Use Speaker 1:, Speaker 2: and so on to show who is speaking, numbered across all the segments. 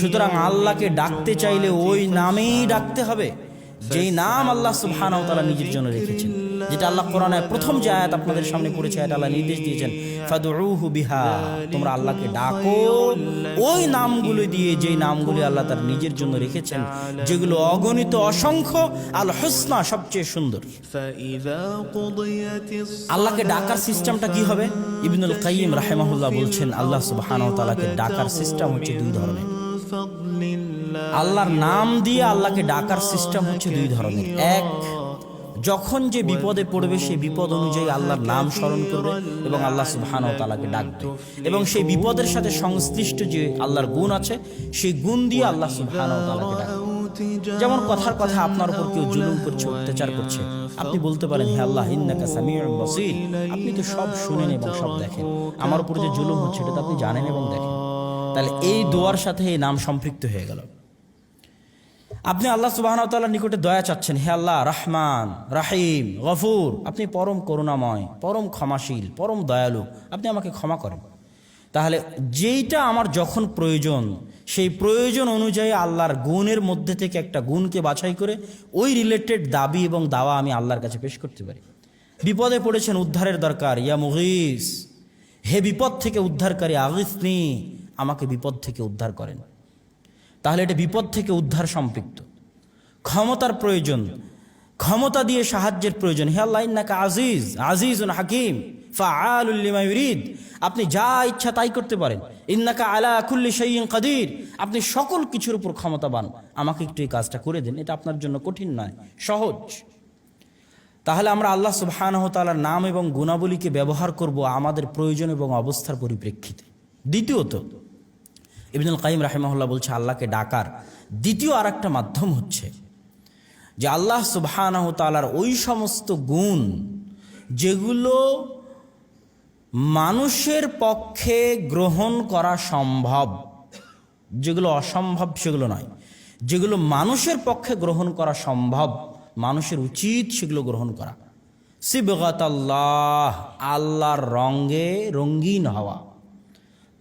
Speaker 1: সুতরাং আল্লাহকে ডাকতে চাইলে ওই নামেই ডাকতে হবে। যেই নাম আল্লাহ সুবহানাহু নিজের জন্য রেখেছেন, যেটা আল্লাহ কোরআনের প্রথম যে আয়াত আপনাদের সামনে পড়েছে আল্লাহ নির্দেশ দিয়েছেন বিহা, তোমরা আল্লাহকে ডাকো। ওই নামগুলো দিয়ে নামগুলি আল্লাহ তার নিজের জন্য রেখেছেন, যেগুলো অগণিত অসংখ্য আল হোসনা সবচেয়ে সুন্দর। আল্লাহকে ডাকার সিস্টেমটা কি হবে? ইবিনুল কাইম রাহেমাহুল্লাহ বলছেন, আল্লাহ সুবহানাহু তালাকে ডাকার সিস্টেম হচ্ছে দুই ধরনের। আল্লাহর নাম দিয়ে আল্লাহকে ডাকার সিস্টেম হচ্ছে দুই ধরনের। এক, যখন যে বিপদে পড়বে সেই বিপদ অনুযায়ী আল্লাহর নাম স্মরণ করবে এবং আল্লাহ সুবহানাহু ওয়া তাআলাকে ডাকবে। এবং সেই বিপদের সাথে সংশ্লিষ্ট যে আল্লাহর গুণ আছে, সেই গুণ দিয়ে আল্লাহ তাআলাকে ডাকবে। যেমন কথার কথা আপনার উপর কেউ জুলুম করছে, অত্যাচার করছে। আপনি বলতে পারেন, হে আল্লাহ আপনি তো সব শুনেন এবং সব দেখেন। আমার উপর যে জুলুম হচ্ছে, এটা তো আপনি জানেন এবং দেখেন। তাহলে এই দোয়ার সাথে এই নাম সম্পৃক্ত হয়ে গেল। আপনি আল্লাহ সুবাহ তাল্লাহ নিকটে দয়া চাচ্ছেন, হে আল্লাহ, রহমান, রাহিম, গফুর, আপনি পরম করুণাময়, পরম ক্ষমাশীল, পরম দয়ালু, আপনি আমাকে ক্ষমা করেন। তাহলে যেইটা আমার যখন প্রয়োজন, সেই প্রয়োজন অনুযায়ী আল্লাহর গুণের মধ্যে থেকে একটা গুণকে বাছাই করে ওই রিলেটেড দাবি এবং দাওয়া আমি আল্লাহর কাছে পেশ করতে পারি। বিপদে পড়েছেন, উদ্ধারের দরকার, ইয়া মুগিস। হে বিপদ থেকে উদ্ধারকারী, আগিসনি। আমাকে বিপদ থেকে উদ্ধার করেন। তাহলে এটা বিপদ থেকে উদ্ধার সম্পৃক্ত। ক্ষমতার প্রয়োজন, ক্ষমতা দিয়ে সাহায্যের প্রয়োজন। হে আল্লাহ, ইন্নাকা আজিজ আজিজ হাকিম ফাআলুল্লিমা ইউরিদ। আপনি যা ইচ্ছা তাই করতে পারেন। ইন্নাকা আলা কুল্লি শাইইন কাদির। আপনি সকল কিছুর উপর ক্ষমতাবান। আমাকে একটু এই কাজটা করে দিন, এটা আপনার জন্য কঠিন নয়, সহজ। তাহলে আমরা আল্লাহ সুবহানাহু ওয়া তাআলার নাম এবং গুণাবলীকে ব্যবহার করব আমাদের প্রয়োজন এবং অবস্থার পরিপ্রেক্ষিতে। দ্বিতীয়ত ইবনুল কাইম রাহিমাহুল্লাহ বলছে, আল্লাহকে ডাকার দ্বিতীয় আর একটা মাধ্যম হচ্ছে যে আল্লাহ সুবহানাহ তালার ওই সমস্ত গুণ যেগুলো মানুষের পক্ষে গ্রহণ করা সম্ভব, যেগুলো অসম্ভব সেগুলো নয়, যেগুলো মানুষের পক্ষে গ্রহণ করা সম্ভব, মানুষের উচিত সেগুলো গ্রহণ করা। সিবগাত আল্লাহ, আল্লাহর রঙে রঙ্গিন হওয়া।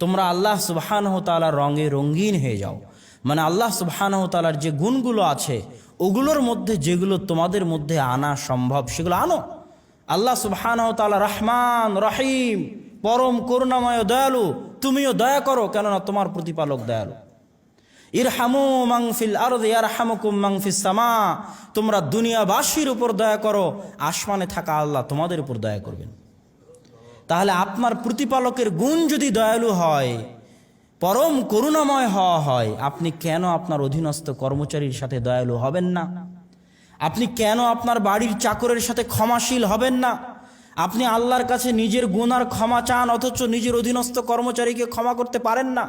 Speaker 1: তোমরা আল্লাহ সুবহানহ তালার রঙে রঙিন হয়ে যাও। মানে আল্লাহ সুবহানহ তালার যে গুণগুলো আছে, ওগুলোর মধ্যে যেগুলো তোমাদের মধ্যে আনা সম্ভব, সেগুলো আনো। আল্লাহ সুবহানহ তালা রহমান, রহিম, পরম করুণাময়, দয়ালু, তুমিও দয়া করো, কেননা তোমার প্রতিপালক দয়ালু। ইরহামু মাংফিল আরদ, ইয়ারহামুকুম মাংফিস সামা, তোমরা দুনিয়াবাসীর উপর দয়া করো, আসমানে থাকা আল্লাহ তোমাদের উপর দয়া করবেন। তাহলে আপনার প্রতিপালকের গুণ যদি দয়ালু হয়, পরম করুণাময় হওয়া হয়, আপনি কেন আপনার অধীনস্থ কর্মচারীর সাথে দয়ালু হবেন না? আপনি কেন আপনার বাড়ির চাকরের সাথে ক্ষমাশীল হবেন না? আপনি আল্লাহর কাছে নিজের গুণার ক্ষমা চান, অথচ নিজের অধীনস্থ কর্মচারীকে ক্ষমা করতে পারেন না।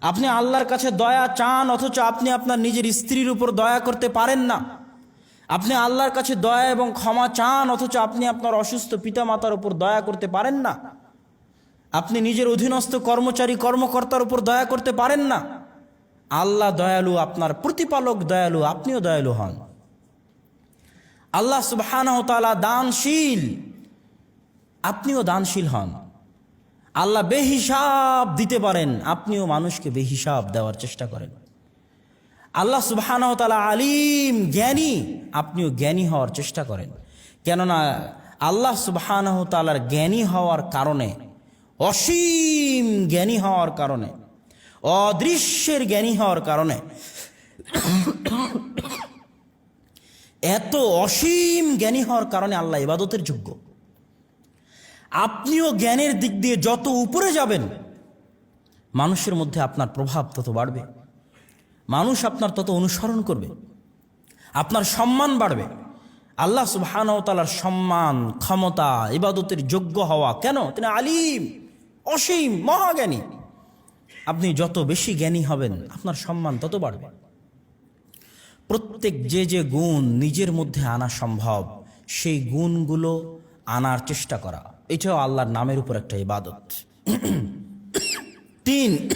Speaker 1: আপনি আল্লাহর কাছে দয়া চান, অথচ আপনি আপনার নিজের স্ত্রীর উপর দয়া করতে পারেন না। আপনি আল্লাহর কাছে দয়া এবং ক্ষমা চান, অথচ আপনি আপনার অসুস্থ পিতামাতার উপর দয়া করতে পারেন না। আপনি নিজের অধীনস্থ কর্মচারী, কর্মকর্তার উপর দয়া করতে পারেন না। আল্লাহ দয়ালু আপনার প্রতিপালক দয়ালু, আপনিও দয়ালু হন। আল্লাহ সুবহানাহু ওয়া দানশীল, আপনিও দানশীল হন। আল্লাহ বেহিসাব দিতে পারেন, আপনিও মানুষকে বেহিসাব দেওয়ার চেষ্টা করেন। আল্লাহ সুবহানাহু তালা আলিম, জ্ঞানী আপনিও জ্ঞানী হওয়ার চেষ্টা করেন। কেননা আল্লাহ সুবহানাহ তালার জ্ঞানী হওয়ার কারণে, অসীম জ্ঞানী হওয়ার কারণে, অদৃশ্যের জ্ঞানী হওয়ার কারণে, এত অসীম জ্ঞানী হওয়ার কারণে আল্লাহ ইবাদতের যোগ্য। আপনিও জ্ঞানের দিক দিয়ে যত উপরে যাবেন, মানুষের মধ্যে আপনার প্রভাব তত বাড়বে। মানুষ আপনার তত অনুসরণ করবে। আপনার সম্মান বাড়বে। আল্লাহ সুবাহানতালার সম্মান, ক্ষমতা, ইবাদতের যোগ্য হওয়া। কেন? তিনি আলিম, অসীম, মহাজ্ঞানী। আপনি যত বেশি জ্ঞানী হবেন, আপনার সম্মান তত বাড়বে। প্রত্যেক যে যে গুণ নিজের মধ্যে আনা সম্ভব, সেই গুণগুলো আনার চেষ্টা করা। এটাও আল্লাহর নামের উপর একটা ইবাদত। তিন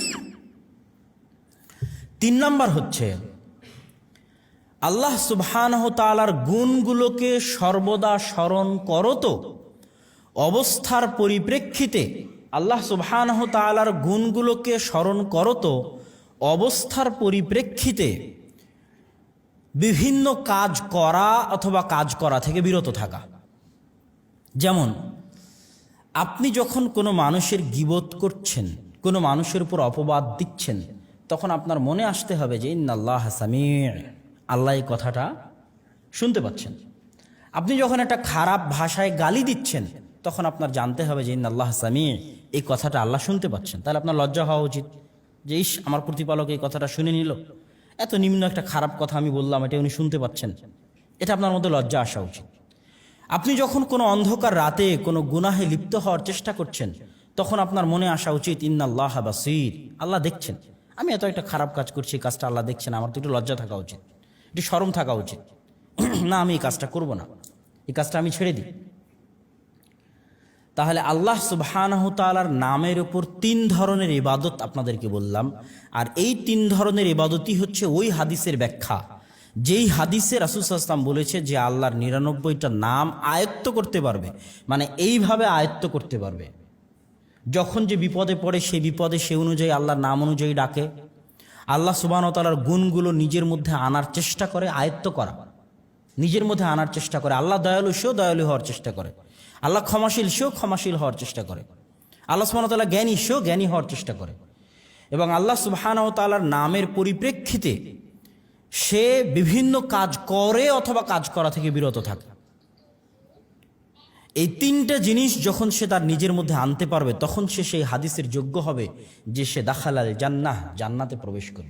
Speaker 1: তিন নাম্বার হচ্ছে আল্লাহ সুবহানহ তালার গুণগুলোকে সর্বদা স্মরণ করো তো। অবস্থার পরিপ্রেক্ষিতে আল্লাহ সুবহানহ তালার গুণগুলোকে স্মরণ করো তো। অবস্থার পরিপ্রেক্ষিতে বিভিন্ন কাজ করা অথবা কাজ করা থেকে বিরত থাকা। যেমন, আপনি যখন কোনো মানুষের গিবত করছেন, কোনো মানুষের উপর অপবাদ দিচ্ছেন, তখন আপনার মনে আসতে হবে যে, ইন্নাল্লাহ সামির আল্লাহ এই কথাটা শুনতে পাচ্ছেন। আপনি যখন একটা খারাপ ভাষায় গালি দিচ্ছেন, তখন আপনার জানতে হবে যে ইন আল্লাহ সামির এই কথাটা আল্লাহ শুনতে পাচ্ছেন। তাহলে আপনার লজ্জা হওয়া উচিত যে, ইস, আমার প্রতিপালক এই কথাটা শুনে নিল। এত নিম্ন একটা খারাপ কথা আমি বললাম, এটা উনি শুনতে পাচ্ছেন। এটা আপনার মধ্যে লজ্জা আসা উচিত। আপনি যখন কোনো অন্ধকার রাতে কোনো গুনাহে লিপ্ত হওয়ার চেষ্টা করছেন, তখন আপনার মনে আসা উচিত, ইন্নাল্লাহ বাসির। আল্লাহ দেখছেন। আমি এত একটা খারাপ কাজ করছি কাজটা আল্লাহ দেখছেন, আমার তো একটু লজ্জা থাকা উচিত। একটু সরম থাকা উচিত। না, আমি এই কাজটা করব না। এই কাজটা আমি ছেড়ে দিই। তাহলে আল্লাহ সুবহানাহ তাআলার নামের উপর তিন ধরনের ইবাদত আপনাদেরকে বললাম। আর এই তিন ধরনের ইবাদতই হচ্ছে ওই হাদিসের ব্যাখ্যা। যেই হাদিসে রাসুসাল্লাম বলেছে যে আল্লাহর নিরানব্বইটা নাম আয়ত্ত করতে পারবে। মানে এইভাবে আয়ত্ত করতে পারবে। যখন যে বিপদে পড়ে, সেই বিপদে সে অনুযায়ী আল্লাহর নাম অনুযায়ী ডাকে। আল্লাহ সুবাহ তালার গুণগুলো নিজের মধ্যে আনার চেষ্টা করে, আয়ত্ত করা। নিজের মধ্যে আনার চেষ্টা করে। আল্লাহ দয়ালু, সেও দয়ালু হওয়ার চেষ্টা করে। আল্লাহ ক্ষমাশীল, সেও ক্ষমাশীল হওয়ার চেষ্টা করে। আল্লাহ সুবাহ তাল্লাহ জ্ঞানী, সেও জ্ঞানী হওয়ার চেষ্টা করে। এবং আল্লাহ সুবাহানাহ তালার নামের পরিপ্রেক্ষিতে সে বিভিন্ন কাজ করে অথবা কাজ করা থেকে বিরত থাকে। এই তিনটা জিনিস যখন সে তার নিজের মধ্যে আনতে পারবে, তখন সে সেই হাদিসের যোগ্য হবে যে সে দাখালাল জান্নাহ, জান্নাতে প্রবেশ করবে।